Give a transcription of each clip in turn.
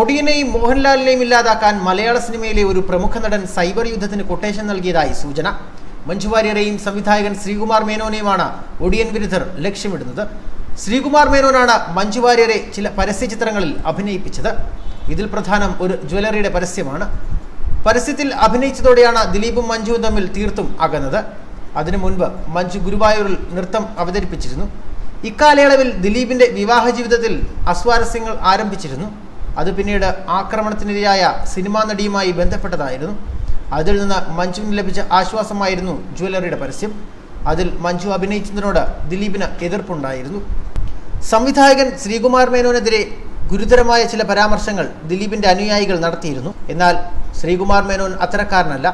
ഒടിയനെയും മോഹൻലാലിനെയും ഇല്ലാതാക്കാൻ മലയാള സിനിമയിലെ ഒരു പ്രമുഖ നടൻ സൈബർ യുദ്ധത്തിന് കൊട്ടേഷൻ നൽകിയതായി സൂചന. മഞ്ജു വാര്യരെയും സംവിധായകൻ ശ്രീകുമാർ മേനോനെയുമാണ് ഒടിയൻ വിരുദ്ധർ ലക്ഷ്യമിടുന്നത്. ശ്രീകുമാർ മേനോനാണ് മഞ്ജു വാര്യരെ ചില പരസ്യ ചിത്രങ്ങളിൽ അഭിനയിപ്പിച്ചത്. ഇതിൽ പ്രധാനം ഒരു ജ്വല്ലറിയുടെ പരസ്യമാണ്. പരസ്യത്തിൽ അഭിനയിച്ചതോടെയാണ് ദിലീപും മഞ്ജുവും തമ്മിൽ തീർത്തും അകന്നത്. അതിനു മുൻപ് മഞ്ജു ഗുരുവായൂരിൽ നൃത്തം അവതരിപ്പിച്ചിരുന്നു. ഇക്കാലയളവിൽ ദിലീപിന്റെ വിവാഹ ജീവിതത്തിൽ അസ്വാരസ്യങ്ങൾ ആരംഭിച്ചിരുന്നു. അത് പിന്നീട് ആക്രമണത്തിനിരയായ സിനിമാ നടിയുമായി ബന്ധപ്പെട്ടതായിരുന്നു. അതിൽ നിന്ന് മഞ്ജുവിന് ലഭിച്ച ആശ്വാസമായിരുന്നു ജ്വല്ലറിയുടെ പരസ്യം. അതിൽ മഞ്ജു അഭിനയിച്ചതിനോട് ദിലീപിന് എതിർപ്പുണ്ടായിരുന്നു. സംവിധായകൻ ശ്രീകുമാർ മേനോനെതിരെ ഗുരുതരമായ ചില പരാമർശങ്ങൾ ദിലീപിന്റെ അനുയായികൾ നടത്തിയിരുന്നു. എന്നാൽ ശ്രീകുമാർ മേനോൻ അത്തരക്കാരനല്ല.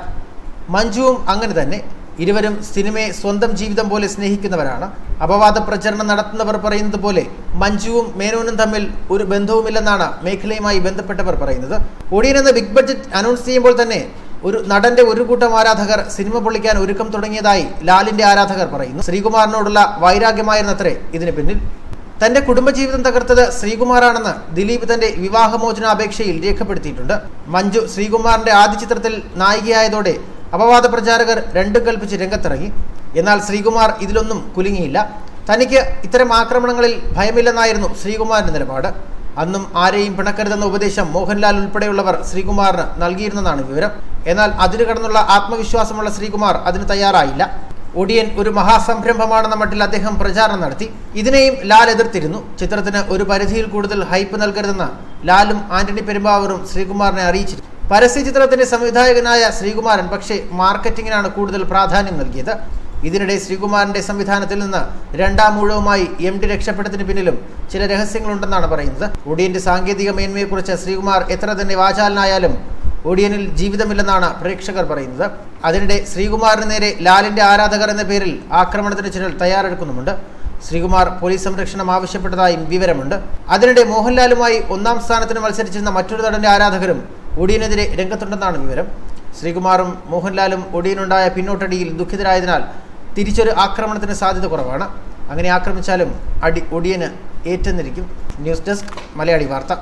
മഞ്ജുവും അങ്ങനെ തന്നെ. ഇരുവരും സിനിമയെ സ്വന്തം ജീവിതം പോലെ സ്നേഹിക്കുന്നവരാണ്. അപവാദ പ്രചരണം നടത്തുന്നവർ പറയുന്നത് പോലെ മഞ്ജുവും മേനോനും തമ്മിൽ ഒരു ബന്ധവുമില്ലെന്നാണ് മേഖലയുമായി ബന്ധപ്പെട്ടവർ പറയുന്നത്. ഒടിയൻ എന്ന ബിഗ് ബഡ്ജറ്റ് അനൗൺസ് ചെയ്യുമ്പോൾ തന്നെ ഒരു നടന്റെ ഒരു കൂട്ടം ആരാധകർ സിനിമ പൊളിക്കാൻ ഒരുക്കം തുടങ്ങിയതായി ലാലിന്റെ ആരാധകർ പറയുന്നു. ശ്രീകുമാറിനോടുള്ള വൈരാഗ്യമായിരുന്നത്രേ ഇതിന് പിന്നിൽ. തന്റെ കുടുംബജീവിതം തകർത്തത് ശ്രീകുമാറാണെന്ന് ദിലീപ് തന്റെ വിവാഹമോചന അപേക്ഷയിൽ രേഖപ്പെടുത്തിയിട്ടുണ്ട്. മഞ്ജു ശ്രീകുമാറിന്റെ ആദ്യ ചിത്രത്തിൽ നായികയായതോടെ അപവാദ പ്രചാരകർ രണ്ടും കൽപ്പിച്ച് രംഗത്തിറങ്ങി. എന്നാൽ ശ്രീകുമാർ ഇതിലൊന്നും കുലുങ്ങിയില്ല. തനിക്ക് ഇത്തരം ആക്രമണങ്ങളിൽ ഭയമില്ലെന്നായിരുന്നു ശ്രീകുമാറിന്റെ നിലപാട്. അന്നും ആരെയും പിണക്കരുതെന്ന ഉപദേശം മോഹൻലാൽ ഉൾപ്പെടെയുള്ളവർ ശ്രീകുമാറിന് നൽകിയിരുന്നതാണ് വിവരം. എന്നാൽ അതിരു കടന്നുള്ള ആത്മവിശ്വാസമുള്ള ശ്രീകുമാർ അതിന് തയ്യാറായില്ല. ഒടിയൻ ഒരു മഹാസംരംഭമാണെന്ന മട്ടിൽ അദ്ദേഹം പ്രചാരണം നടത്തി. ഇതിനെയും ലാൽ എതിർത്തിരുന്നു. ചിത്രത്തിന് ഒരു പരിധിയിൽ കൂടുതൽ ഹൈപ്പ് നൽകരുതെന്ന് ലാലും ആന്റണി പെരുമ്പാവൂരും ശ്രീകുമാറിനെ അറിയിച്ചിരുന്നു. പരസ്യ ചിത്രത്തിന്റെ സംവിധായകനായ ശ്രീകുമാരൻ പക്ഷേ മാർക്കറ്റിങ്ങിനാണ് കൂടുതൽ പ്രാധാന്യം നൽകിയത്. ഇതിനിടെ ശ്രീകുമാറിന്റെ സംവിധാനത്തിൽ നിന്ന് രണ്ടാം ഊഴവുമായി എം ഡി രക്ഷപ്പെട്ടതിന് പിന്നിലും ചില രഹസ്യങ്ങളുണ്ടെന്നാണ് പറയുന്നത്. ഒടിയന്റെ സാങ്കേതിക മേന്മയെക്കുറിച്ച് ശ്രീകുമാർ എത്ര തന്നെ വാചാലനായാലും ഒടിയനിൽ ജീവിതമില്ലെന്നാണ് പ്രേക്ഷകർ പറയുന്നത്. അതിനിടെ ശ്രീകുമാറിന് നേരെ ലാലിന്റെ ആരാധകർ എന്ന പേരിൽ ആക്രമണത്തിന് ചിലർ തയ്യാറെടുക്കുന്നുമുണ്ട്. ശ്രീകുമാർ പോലീസ് സംരക്ഷണം ആവശ്യപ്പെട്ടതായും വിവരമുണ്ട്. അതിനിടെ മോഹൻലാലുമായി ഒന്നാം സ്ഥാനത്തിന് മത്സരിച്ചിരുന്ന മറ്റൊരു നടന്റെ ആരാധകരും ഒടിയനെതിരെ രംഗത്തുണ്ടെന്നാണ് വിവരം. ശ്രീകുമാറും മോഹൻലാലും ഒടിയനുണ്ടായ പിന്നോട്ടടിയിൽ ദുഃഖിതരായതിനാൽ തിരിച്ചൊരു ആക്രമണത്തിന് സാധ്യത കുറവാണ്. അങ്ങനെ ആക്രമിച്ചാലും അടി ഒടിയന് ഏറ്റെന്നിരിക്കും. News desk Malayali Vartha.